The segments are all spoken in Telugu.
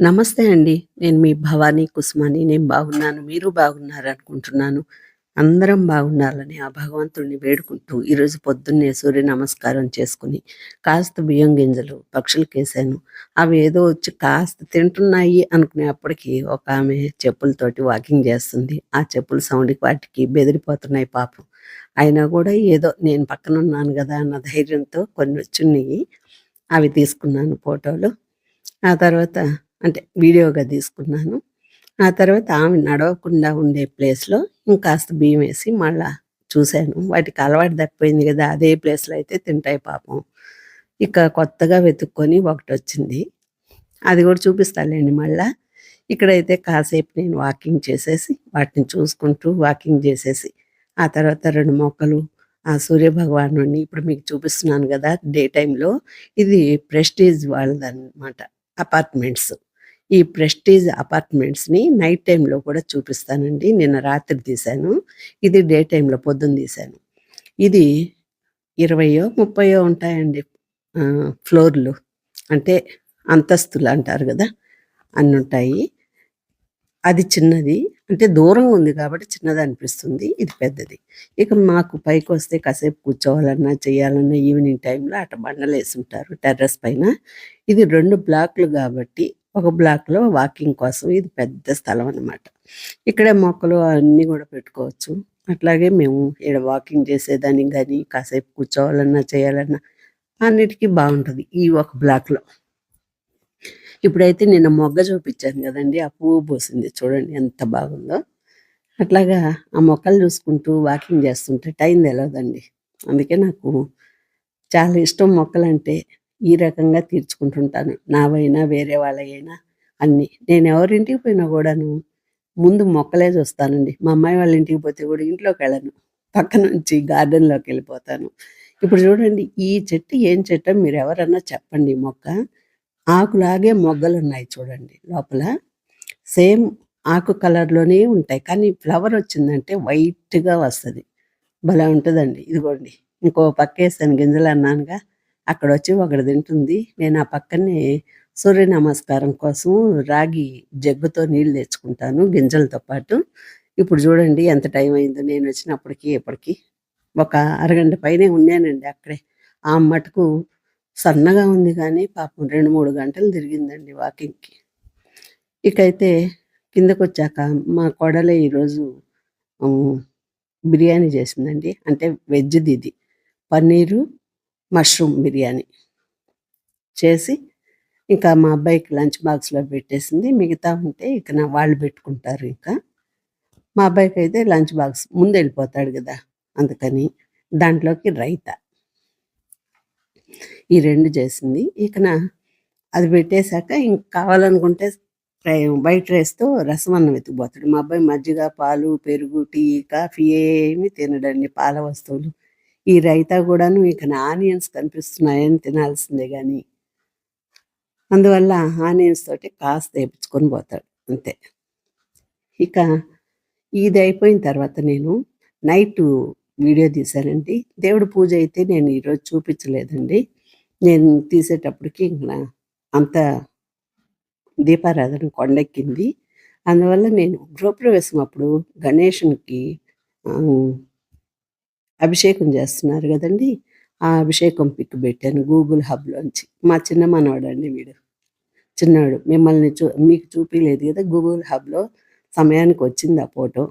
నమస్తే అండి. నేను మీ భవానీ కుసుమని. నేను బాగున్నాను. మీరు బాగున్నారనుకుంటున్నాను. అందరం బాగుండాలని ఆ భగవంతుడిని వేడుకుంటూ ఈరోజు పొద్దున్నే సూర్య నమస్కారం చేసుకుని కాస్త బియ్యం గింజలు పక్షులకేశాను. అవి ఏదో వచ్చి కాస్త తింటున్నాయి అనుకునేప్పటికి ఒక ఆమె చెప్పులతోటి వాకింగ్ చేస్తుంది. ఆ చెప్పుల సౌండ్‌కి వాటికి బెదిరిపోతున్నాయి పాపం. అయినా కూడా ఏదో నేను పక్కన ఉన్నాను కదా అన్న ధైర్యంతో కొన్ని వచ్చినాయి అవి తీసుకున్నాను ఫోటోలు. ఆ తర్వాత అంటే వీడియోగా తీసుకున్నాను. ఆ తర్వాత ఆమె నడవకుండా ఉండే ప్లేస్‌లో ఇంకాస్త బియ్యమేసి మళ్ళా చూశాను. వాటికి అలవాటు తప్పిపోయింది కదా అదే ప్లేస్‌లో అయితే తింటాయి పాపం. ఇక కొత్తగా వెతుక్కొని ఒకటి వచ్చింది అది కూడా చూపిస్తాలేండి మళ్ళా. ఇక్కడైతే కాసేపు నేను వాకింగ్ చేసేసి, వాటిని చూసుకుంటూ వాకింగ్ చేసేసి ఆ తర్వాత రెండు మొక్కలు, ఆ సూర్యభగవాను ఇప్పుడు మీకు చూపిస్తున్నాను కదా డే టైంలో ఇది ప్రెస్టీజ్ వాళ్ళదన్నమాట అపార్ట్మెంట్స్. ఈ ప్రెస్టీజ్ అపార్ట్మెంట్స్‌ని నైట్ టైంలో కూడా చూపిస్తానండి. నిన్న రాత్రి తీశాను. ఇది డే టైంలో పొద్దున తీశాను. ఇది 20 30 ఉంటాయండి. ఫ్లోర్‌లు. అంటే అంతస్తులు అంటారు కదా అన్ని ఉంటాయి అది చిన్నది. అంటే దూరం ఉంది కాబట్టి చిన్నది అనిపిస్తుంది ఇది పెద్దది. ఇక మాకు పైకొస్తే కాసేపు కూర్చోవాలన్నా, చేయాలన్నా ఈవినింగ్ టైమ్‌లో అట బండలేసుంటారు టెర్రస్ పైన. ఇది రెండు బ్లాక్‌లు కాబట్టి ఒక బ్లాక్‌లో వాకింగ్ కోసం ఇది పెద్ద స్థలం అనమాట. ఇక్కడే మొక్కలు అన్నీ కూడా పెట్టుకోవచ్చు. అట్లాగే మేము ఈడ వాకింగ్ చేసేదానికి గాని, కాసేపు కూర్చోవాలన్నా, చేయాలన్నా అన్నిటికీ బాగుంటుంది ఈ ఒక బ్లాక్‌లో. ఇప్పుడైతే నిన్న మొగ్గ చూపించాను కదండి ఆ పువ్వు పోసింది చూడండి ఎంత బాగుందో. అట్లాగా ఆ మొక్కలు చూసుకుంటూ వాకింగ్ చేస్తుంటే టైం తెలవదండి. అందుకే నాకు చాలా ఇష్టం మొక్కలంటే. ఈ రకంగా తీర్చుకుంటుంటాను. నావైనా, వేరే వాళ్ళైనా అన్నీ. నేను ఎవరింటికి పోయినా కూడాను ముందు మొక్కలే చూస్తానండి. మా అమ్మాయి వాళ్ళ ఇంటికి పోతే కూడా ఇంట్లోకి వెళ్ళను పక్క నుంచి గార్డెన్‌లోకెళ్ళిపోతాను. ఇప్పుడు చూడండి ఈ చెట్టు ఏం చెట్టో మీరు ఎవరన్నా చెప్పండి మొక్క. ఆకులాగే మొగ్గలు ఉన్నాయి చూడండి లోపల. సేమ్ ఆకు కలర్‌లోనే ఉంటాయి. కానీ ఫ్లవర్ వచ్చిందంటే వైట్‌గా వస్తుంది భలే ఉంటుందండి ఇదిగోండి. ఇంకో పక్కేసిన గింజలు అన్నానుగా అక్కడ వచ్చి ఒకటి తింటుంది. నేను ఆ పక్కనే సూర్య నమస్కారం కోసం రాగి జగ్గుతో నీళ్ళు తెచ్చుకుంటాను గింజలతో పాటు. ఇప్పుడు చూడండి ఎంత టైం అయిందో నేను వచ్చినప్పటికి ఇప్పటికి. ఒక అరగంట పైనే ఉన్నానండి అక్కడే. ఆ మటుకు సన్నగా ఉంది కానీ పాపం 2, 3 గంటలు తిరిగిందండి వాకింగ్‌కి. ఇకైతే కిందకొచ్చాక మా కోడలే ఈరోజు బిర్యానీ చేసిందండి. అంటే వెజ్ది ఇది పన్నీరు, మష్రూమ్ బిర్యానీ. చేసి ఇంకా మా అబ్బాయికి లంచ్ బాక్స్‌లో పెట్టేసింది. మిగతా ఉంటే ఇక నా వాళ్ళు పెట్టుకుంటారు ఇంకా. మా అబ్బాయికి అయితే లంచ్ బాక్స్ ముందు వెళ్ళిపోతాడు కదా అందుకని. దాంట్లోకి రైతా. ఈ రెండు చేసింది. ఇకన అది పెట్టేశాక ఇంక కావాలనుకుంటే వైట్ రైస్‌తో రసం అన్నం ఎత్తుకుపోతాడు. మా అబ్బాయి మజ్జిగ, పాలు, పెరుగు, టీ, కాఫీ ఏమి తినడండి పాల వస్తువులు. ఈ రైతా కూడాను ఇకన ఆనియన్స్ కనిపిస్తున్నాయని తినాల్సిందే కానీ అందువల్ల ఆనియన్స్ తోటి కాస్త ఏపిచ్చుకొని పోతాడు అంతే. ఇక ఇది అయిపోయిన తర్వాత నేను నైట్ వీడియో తీశానండి. దేవుడు పూజ అయితే నేను ఈరోజు చూపించలేదండి. నేను తీసేటప్పటికి ఇంకా అంత దీపారాధన కొండెక్కింది. అందువల్ల నేను గృహప్రవేశం అప్పుడు గణేషునికి అభిషేకం చేస్తున్నారు కదండి ఆ అభిషేకం పిక్ పెట్టాను గూగుల్ హబ్‌లోంచి. మా చిన్న మనవడండి వీడు. చిన్నోడు. మిమ్మల్ని చూ మీకు చూపించలేదు కదా గూగుల్ హబ్‌లో సమయానికి వచ్చింది ఆ ఫోటో.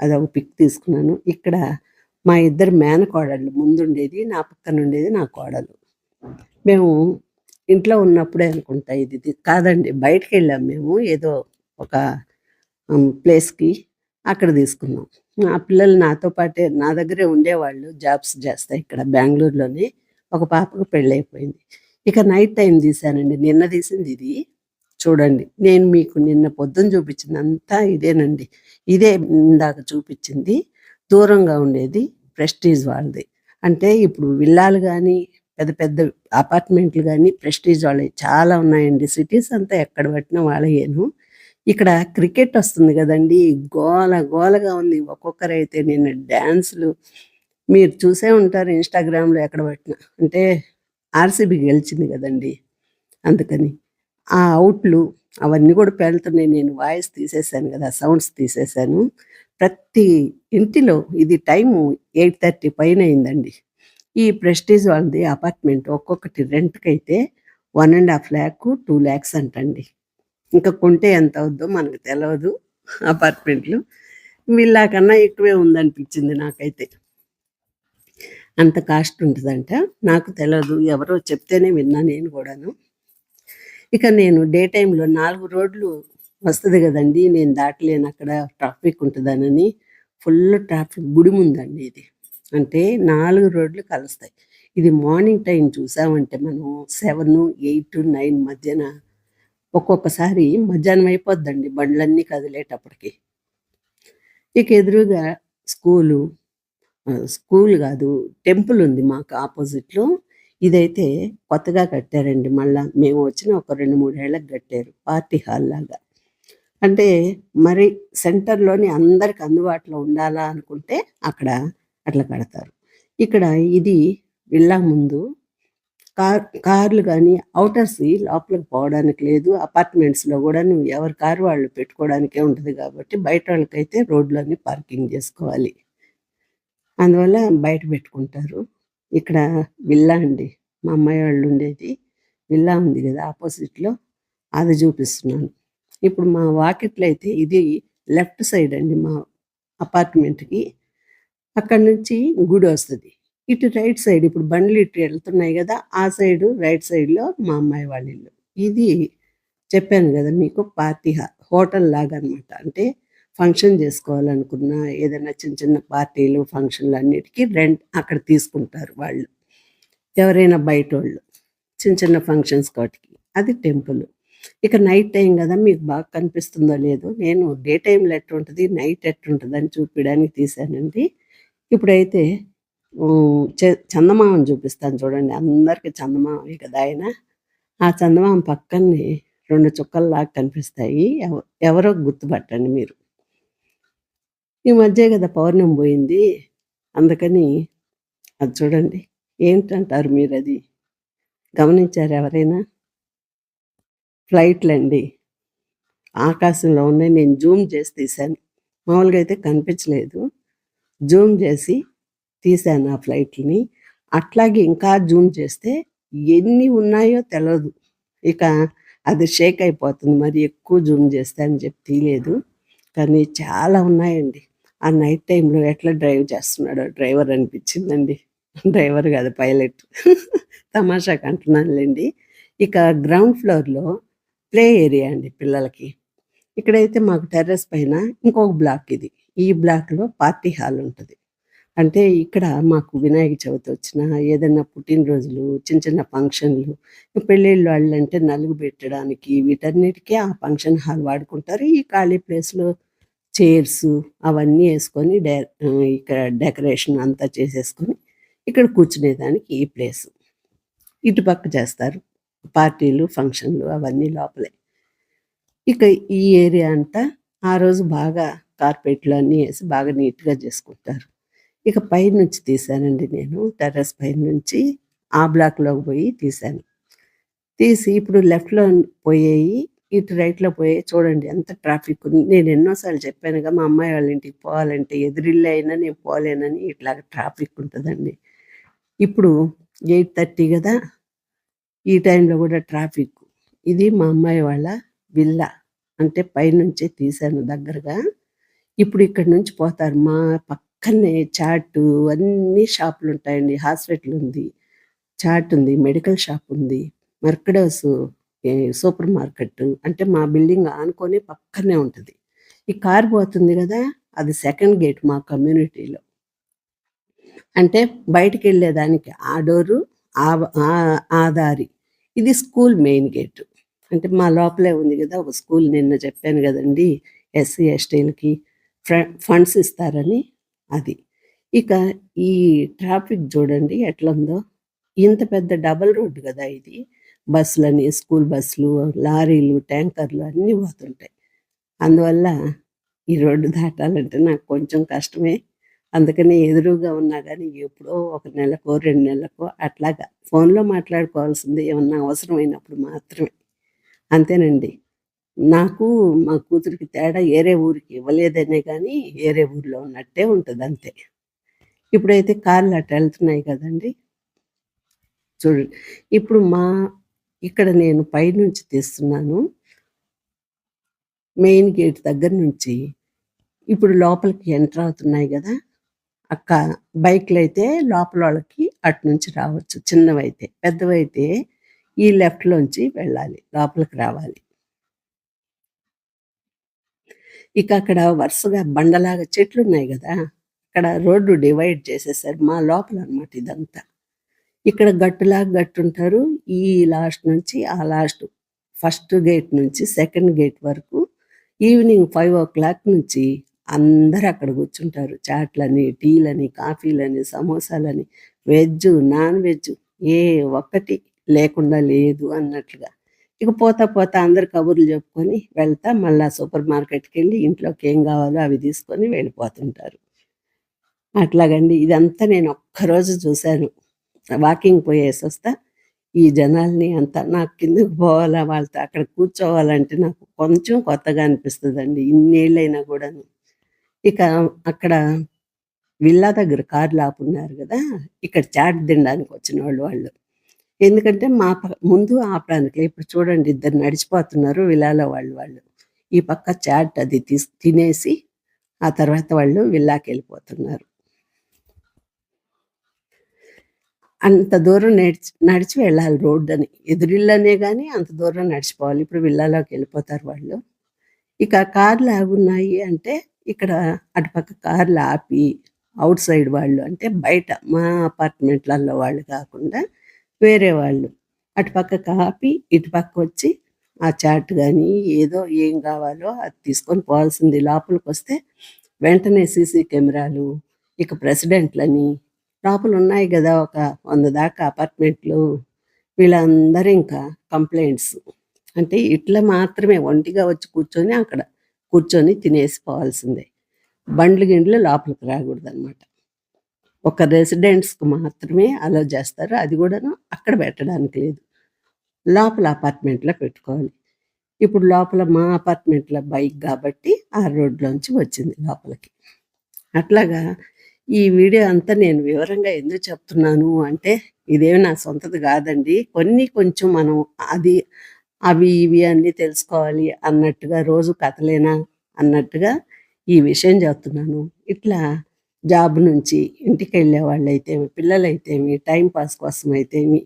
అదొక పిక్ తీసుకున్నాను. ఇక్కడ మా ఇద్దరు మేనకోడళ్ళు ముందుండేది, నా పక్కనుండేది నా కోడలు. మేము ఇంట్లో ఉన్నప్పుడే అనుకుంటా ఇది. కాదండి బయటకు వెళ్ళాం మేము. ఏదో ఒక ప్లేస్‌కి అక్కడ తీసుకున్నాం. ఆ పిల్లలు నాతో పాటే నా దగ్గరే ఉండేవాళ్ళు. జాబ్స్ చేస్తాయి ఇక్కడ బెంగళూరులోనే ఒక పాపకు పెళ్ళైపోయింది. ఇక నైట్ టైం తీశానండి. నిన్న తీసింది ఇది. చూడండి. నేను మీకు నిన్న పొద్దున చూపించిందంతా ఇదేనండి. ఇదే ఇందాక చూపించింది. దూరంగా ఉండేది ప్రెస్టీజ్ వాళ్ళది. అంటే ఇప్పుడు విల్లాలు కానీ పెద్ద పెద్ద అపార్ట్మెంట్లు కానీ ప్రెస్టీజ్ వాళ్ళవి చాలా ఉన్నాయండి. సిటీస్ అంతా ఎక్కడ పట్టినా వాళ్ళయేను. ఇక్కడ క్రికెట్ వస్తుంది కదండి గోల గోలగా ఉంది. ఒక్కొక్కరైతే నిన్న డాన్సులు మీరు చూసే ఉంటారు ఇన్‌స్టాగ్రామ్‌లో ఎక్కడ పట్టిన అంటే ఆర్‌సీబీ గెలిచింది కదండి అందుకని. ఆ అవుట్లు అవన్నీ కూడా పేలుతున్నాయి. నేను వాయిస్ తీసేసాను కదా సౌండ్స్ తీసేసాను. ప్రతి ఇంటిలో ఇది టైము 8:30 పైనయిందండి. ఈ ప్రెస్టీజ్ వాళ్ళది అపార్ట్‌మెంట్ ఒక్కొక్కటి రెంట్కి అయితే one and half lakh two lakhs అంటండి. ఇంకా కొంటే ఎంత అవుద్దో మనకు తెలియదు అపార్ట్‌మెంట్లు. విల్లా కన్నా ఎక్కువే ఉందనిపించింది నాకైతే. అంత కాస్ట్ ఉంటుందంట నాకు తెలియదు ఎవరో చెప్తేనే విన్నా నేను కూడాను ఇక నేను డే టైంలో నాలుగు రోడ్లు వస్తుంది కదండి నేను దాటలేనక్కడ ట్రాఫిక్ ఉంటుందనని ఫుల్ ట్రాఫిక్ గుడి ముందండి ఇది. అంటే నాలుగు రోడ్లు కలుస్తాయి. ఇది మార్నింగ్ టైం చూసామంటే మనం 7, 8, 9 మధ్యన ఒక్కొక్కసారి మధ్యాహ్నం అయిపోద్దండి బండ్లన్నీ కదిలేటప్పటికి. ఇక ఎదురుగా స్కూలు స్కూల్ కాదు టెంపుల్ ఉంది మాకు ఆపోజిట్లో ఇదైతే కొత్తగా కట్టారండి మళ్ళా. మేము వచ్చిన ఒక రెండు మూడేళ్ళకి కట్టారు. పార్టీ హాల్ లాగా. అంటే మరి సెంటర్‌లోని అందరికి అందుబాటులో ఉండాలా అనుకుంటే అక్కడ అట్లా కడతారు. ఇక్కడ ఇది విల్లా ముందు కార్ కార్లు కానీ అవుటర్స్ లోపలికి పోవడానికి లేదు. అపార్ట్‌మెంట్స్‌లో గూడాను ఎవరి కారు వాళ్ళు పెట్టుకోవడానికే ఉంటది బయట వాళ్ళకైతే రోడ్లోనే పార్కింగ్ చేసుకోవాలి అందువల్ల బయట పెట్టుకుంటారు. ఇక్కడ విల్లా అండి. మా అమ్మాయి వాళ్ళు ఉండేది. విల్లా ఉంది కదా ఆపోజిట్లో అది చూపిస్తున్నాను ఇప్పుడు మా వాకిట్లో అయితే ఇది లెఫ్ట్ సైడ్ అండి మా అపార్ట్‌మెంట్‌కి. అక్కడ నుంచి గుడి వస్తుంది ఇటు రైట్ సైడ్ ఇప్పుడు బండ్లు ఇటు వెళ్తున్నాయి కదా ఆ సైడ్ రైట్ సైడ్‌లో మా అమ్మాయి వాళ్ళ ఇల్లు. ఇది చెప్పాను కదా మీకు పార్టీ హోటల్ లాగా అనమాట. అంటే ఫంక్షన్ చేసుకోవాలనుకున్న ఏదైనా చిన్న చిన్న పార్టీలు, ఫంక్షన్‌లు అన్నిటికీ రెంట్ అక్కడ తీసుకుంటారు వాళ్ళు. ఎవరైనా బయట వాళ్ళు చిన్న చిన్న ఫంక్షన్స్ వాటికి. అది టెంపుల్. ఇక నైట్ టైం కదా మీకు బాగా కనిపిస్తుందో లేదో నేను డే టైంలో ఎట్టుంటుంది నైట్ ఎట్టుంటుంది అని చూపించడానికి తీశానండి. ఇప్పుడైతే చందమామను చూపిస్తాను చూడండి. అందరికి చందమామే కదా ఆయన. ఆ చందమామ పక్కనే రెండు చుక్కల్లాగా కనిపిస్తాయి. ఎవ ఎవరో గుర్తుపట్టండి మీరు. ఈ మధ్యే కదా పౌర్ణమి పోయింది అందుకని అది చూడండి. ఏంటంటారు అది గమనించారు ఎవరైనా? ఫ్లైట్‌లండి. ఆకాశంలో ఉన్నాయి. నేను జూమ్ చేసి తీశాను. మామూలుగా అయితే కనిపించలేదు. జూమ్ చేసి తీశాను ఆ ఫ్లైట్ని అట్లాగే ఇంకా జూమ్ చేస్తే ఎన్ని ఉన్నాయో తెలవదు. ఇక అది షేక్ అయిపోతుంది. మరి ఎక్కువ జూమ్ చేస్తే అని చెప్పి తీయలేదు. కానీ చాలా ఉన్నాయండి. ఆ నైట్ టైంలో ఎట్లా డ్రైవ్ చేస్తున్నాడో డ్రైవర్ అనిపించిందండి. డ్రైవర్ కాదు పైలట్. తమాషాకి అంటున్నానులేండి ఇక గ్రౌండ్ ఫ్లోర్‌లో ప్లే ఏరియా అండి పిల్లలకి. ఇక్కడైతే మాకు టెర్రస్ పైన ఇంకొక బ్లాక్ ఇది. ఈ బ్లాక్‌లో పార్టీ హాల్ ఉంటుంది అంటే ఇక్కడ మాకు వినాయక చవితి వచ్చిన ఏదైనా పుట్టినరోజులు, చిన్న చిన్న ఫంక్షన్‌లు, పెళ్ళిళ్ళు వాళ్ళంటే నలుగు పెట్టడానికి వీటన్నిటికి ఆ ఫంక్షన్ హాల్ వాడుకుంటారు. ఈ ఖాళీ ప్లేస్‌లో చైర్స్ అవన్నీ వేసుకొని డె ఇక్కడ డెకరేషన్ అంతా చేసేసుకొని ఇక్కడ కూర్చునేదానికి ఈ ప్లేస్ ఇటుపక్క చేస్తారు. పార్టీలు, ఫంక్షన్‌లు అవన్నీ లోపలే. ఇక ఈ ఏరియా అంతా ఆ రోజు బాగా కార్పెట్లు అన్నీ వేసి బాగా నీట్‌గా చేసుకుంటారు. ఇక పైనుంచి తీశానండి నేను. టెర్రస్ పైనుంచి ఆ బ్లాక్‌లోకి పోయి తీశాను. తీసి ఇప్పుడు లెఫ్ట్‌లో పోయేయి, ఇటు రైట్‌లో పోయాయి చూడండి ఎంత ట్రాఫిక్ ఉంది. నేను ఎన్నో సార్లు చెప్పానుగా మా అమ్మాయి వాళ్ళ ఇంటికి పోవాలంటే ఎదురిల్లే అయినా నేను పోలేనని ఇట్లాగ ట్రాఫిక్ ఉంటుందండి ఇప్పుడు ఎయిట్ థర్టీ కదా ఈ టైంలో కూడా ట్రాఫిక్. ఇది మా అమ్మాయి వాళ్ళ విల్లా. అంటే పైనుంచే తీశాను దగ్గరగా. ఇప్పుడు ఇక్కడి నుంచి పోతారు. మా పక్కనే చాటు షాప్లు ఉంటాయండి హాస్పిటల్ ఉంది. చాట్ ఉంది. మెడికల్ షాప్ ఉంది. మర్కడోస్ సూపర్ మార్కెట్ అంటే మా బిల్డింగ్ ఆనుకొని పక్కనే ఉంటది. ఈ కార్ పోతుంది కదా అది సెకండ్ గేట్ మా కమ్యూనిటీలో. అంటే బయటికెళ్ళేదానికి ఆ డోరు ఆ దారి. ఇది స్కూల్ మెయిన్ గేటు. అంటే మా లోపలే ఉంది కదా ఒక స్కూల్ నిన్న చెప్పాను కదండి ఎస్సీ, ఎస్టీలకి ఫ్ర ఫండ్స్ ఇస్తారని అది. ఇక ఈ ట్రాఫిక్ చూడండి ఎట్లుందో. ఇంత పెద్ద డబల్ రోడ్ కదా ఇది. బస్సులని, స్కూల్ బస్సులు, లారీలు, ట్యాంకర్లు అన్నీ పోతుంటాయి. అందువల్ల ఈ రోడ్డు దాటాలంటే నాకు కొంచెం కష్టమే. అందుకని ఎదురుగా ఉన్నా కానీ ఎప్పుడో ఒక నెలకో, రెండు నెలలకో అట్లాగా ఫోన్‌లో మాట్లాడుకోవాల్సింది ఏమన్నా అవసరమైనప్పుడు మాత్రమే. అంతేనండి. నాకు మా కూతురికి తేడా ఏరే ఊరికి ఇవ్వలేదనే కానీ ఏరే ఊర్లో ఉన్నట్టే ఉంటుంది అంతే ఇప్పుడైతే కార్లు అటెళ్తున్నాయి కదండీ! చూడండి. ఇప్పుడు మా ఇక్కడ నేను పైనుంచి తీస్తున్నాను. మెయిన్ గేట్ దగ్గర నుంచి ఇప్పుడు లోపలికి ఎంటర్ అవుతున్నాయి కదా అక్క బైక్లు అయితే లోపల వాళ్ళకి అటు నుంచి రావచ్చు చిన్నవైతే. పెద్దవైతే ఈ లెఫ్ట్‌లోంచి వెళ్ళాలి. లోపలికి రావాలి. ఇక అక్కడ వరుసగా బండలాగా చెట్లున్నాయి కదా అక్కడ రోడ్డు డివైడ్ చేసేసారు. మా లోపల అనమాట ఇదంతా. ఇక్కడ గట్టులాగా గట్టుంటారు. ఈ లాస్ట్ నుంచి ఆ లాస్ట్ ఫస్ట్ గేట్ నుంచి సెకండ్ గేట్ వరకు ఈవినింగ్ 5:00 నుంచి అందరు అక్కడ కూర్చుంటారు. చాట్లని, టీలని, కాఫీలని, సమోసాలని, వెజ్ నాన్ వెజ్ ఏ ఒక్కటి లేకుండా లేదు అన్నట్లుగా. ఇక పోతా పోతా అందరు కబుర్లు చెప్పుకొని వెళ్తా మళ్ళీ సూపర్ మార్కెట్‌కెళ్ళి ఇంట్లోకి ఏం కావాలో అవి తీసుకొని వెళ్ళిపోతుంటారు. అట్లాగండి. ఇదంతా నేను ఒక్కరోజు చూశాను. వాకింగ్ పోయేసి వస్తా ఈ జనాల్ని అంతా నాకు కిందకి పోవాలా వాళ్ళతో అక్కడ కూర్చోవాలంటే నాకు కొంచెం కొత్తగా అనిపిస్తదండి. ఇన్నేళ్ళైనా కూడాను ఇక అక్కడ విల్లా దగ్గర కార్లు ఆపున్నారు కదా ఇక్కడ చాట్ తినడానికి వచ్చిన వాళ్ళు వాళ్ళు. ఎందుకంటే మా ముందు ఆపడానికి ఇప్పుడు చూడండి ఇద్దరు నడిచిపోతున్నారు విల్లాలో వాళ్ళు వాళ్ళు. ఈ పక్క చాట్ అది తీసి తినేసి ఆ తర్వాత వాళ్ళు విల్లాకి వెళ్ళిపోతున్నారు అంత దూరం నడిచి నడిచి వెళ్ళాలి రోడ్డు అని ఎదురిల్లనే కానీ అంత దూరం నడిచిపోవాలి. ఇప్పుడు విల్లాలోకెళ్ళిపోతారు వాళ్ళు. ఇక కార్లు ఆగున్నాయి అంటే ఇక్కడ అటుపక్క కార్లు ఆపి అవుట్ సైడ్ వాళ్ళు అంటే బయట మా అపార్ట్మెంట్‌లలో వాళ్ళు కాకుండా వేరే వాళ్ళు. అటు పక్క కాపి ఇటు పక్కొచ్చి ఆ చాట్ కానీ ఏదో ఏం కావాలో అది తీసుకొని పోవాల్సింది. లోపలికి వస్తే వెంటనే సీసీ కెమెరాలు, ఇక ప్రెసిడెంట్‌లని లోపలున్నాయి కదా ఒక వంద దాకా అపార్ట్మెంట్లు. వీళ్ళందరూ ఇంకా కంప్లైంట్స్ అంటే ఇట్లా మాత్రమే ఒంటిగా వచ్చి కూర్చొని అక్కడ కూర్చొని తినేసి పోవాల్సిందే. బండ్లు గిండ్లు లోపలికి రాకూడదనమాట. ఒక రెసిడెంట్స్‌కి మాత్రమే అలో చేస్తారు. అది కూడాను అక్కడ పెట్టడానికి లేదు. లోపల అపార్ట్మెంట్‌లో పెట్టుకోవాలి. ఇప్పుడు లోపల మా అపార్ట్మెంట్‌లో బైక్ కాబట్టి ఆ రోడ్‌లోంచి వచ్చింది లోపలికి. అట్లాగా ఈ వీడియో అంతా నేను వివరంగా ఎందుకు చెప్తున్నాను అంటే ఇదేమి నా సొంతది కాదండి కొన్ని కొంచెం మనం అది అవి ఇవి అన్నీ తెలుసుకోవాలి అన్నట్టుగా రోజు కథలేనా అన్నట్టుగా ఈ విషయం చెప్తున్నాను. ఇట్లా జాబ్ నుంచి ఇంటికెళ్ళే వాళ్ళైతేమి, పిల్లలైతేమి, టైంపాస్ పాస్ కోసం అయితేమి,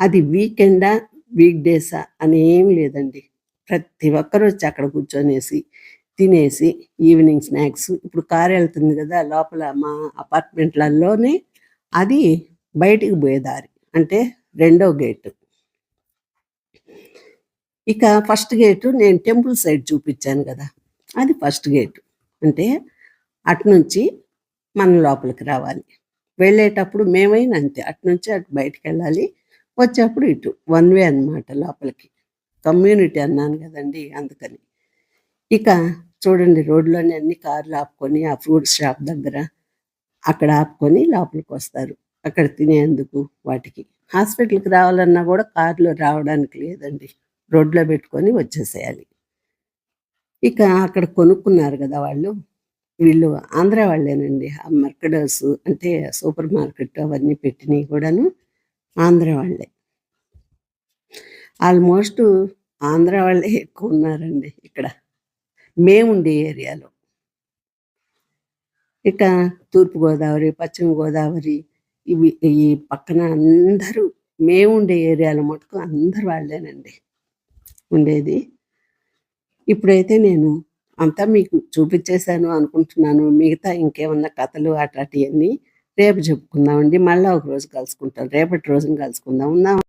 అది వీకెండా, వీక్ డేసా అని ఏమి లేదండి. ప్రతి ఒక్కరు వచ్చి అక్కడ కూర్చొనేసి, తినేసి ఈవినింగ్ స్నాక్స్ ఇప్పుడు కార్ వెళ్తుంది కదా లోపల మా అపార్ట్మెంట్‌లలోనే అది బయటికి పోయేదారి అంటే రెండో గేటు. ఇక ఫస్ట్ గేటు నేను టెంపుల్ సైడ్ చూపించాను కదా అది ఫస్ట్ గేటు. అంటే అటు నుంచి మనం లోపలికి రావాలి. వెళ్ళేటప్పుడు మేమైనా అంతే. అటు నుంచి అటు బయటికెళ్ళాలి. వచ్చేప్పుడు ఇటు. వన్ వే అనమాట లోపలికి. కమ్యూనిటీ అన్నాను కదండి అందుకని. ఇక చూడండి రోడ్‌లోనే అన్ని కార్లు ఆపుకొని ఆ ఫ్రూట్స్ షాప్ దగ్గర అక్కడ ఆపుకొని లోపలికి వస్తారు అక్కడ తినేందుకు వాటికి. హాస్పిటల్‌కి రావాలన్నా కూడా కారులో రావడానికి లేదండి. రోడ్లో పెట్టుకొని వచ్చేసేయాలి. ఇక అక్కడ కొనుక్కున్నారు కదా వాళ్ళు. వీళ్ళు ఆంధ్ర వాళ్ళేనండి. ఆ మెర్కడోస్ అంటే సూపర్ మార్కెట్ అవన్నీ పెట్టినవి కూడాను ఆంధ్ర వాళ్ళే. ఆల్‌మోస్ట్ ఆంధ్ర వాళ్ళే ఎక్కువ ఉన్నారండి ఇక్కడ. మేముండే ఏరియాలో. ఇక తూర్పుగోదావరి పశ్చిమ గోదావరి ఇవి ఈ పక్కన అందరూ మేముండే ఏరియాలో మటుకు అందరు వాళ్ళేనండి. ఉండేది. ఇప్పుడైతే నేను అంతా మీకు చూపించేశాను అనుకుంటున్నాను. మిగతా ఇంకేమన్నా కథలు అట్లాంటివన్నీ రేపు చెప్పుకుందామండి. మళ్ళీ ఒక రోజు కలుసుకుంటాం. రేపటి రోజున కలుసుకుందాం. ఉందామా?